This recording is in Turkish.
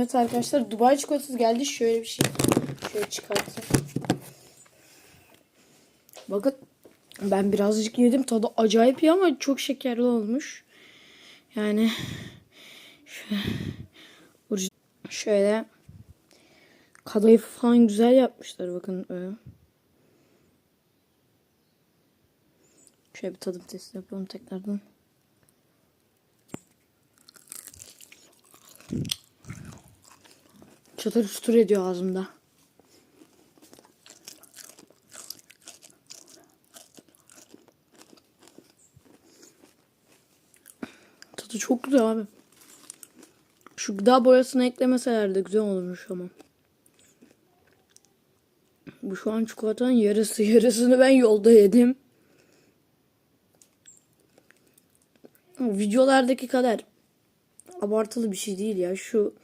Evet arkadaşlar Dubai çikolatası geldi. Şöyle bir şey. Şöyle çıkartayım. Bakın ben birazcık yedim. Tadı acayip iyi ama çok şekerli olmuş. Yani şöyle, şöyle kadayıfı falan güzel yapmışlar bakın öyle. Şöyle bir tadım testi yapalım tekrardan. Çatır çutur ediyor ağzımda. Tadı çok güzel abi. Şu gıda boyasını eklemeseler de güzel olurmuş ama. Bu şu an çikolatanın yarısı. Yarısını ben yolda yedim. Videolardaki kadar abartılı bir şey değil ya. Şu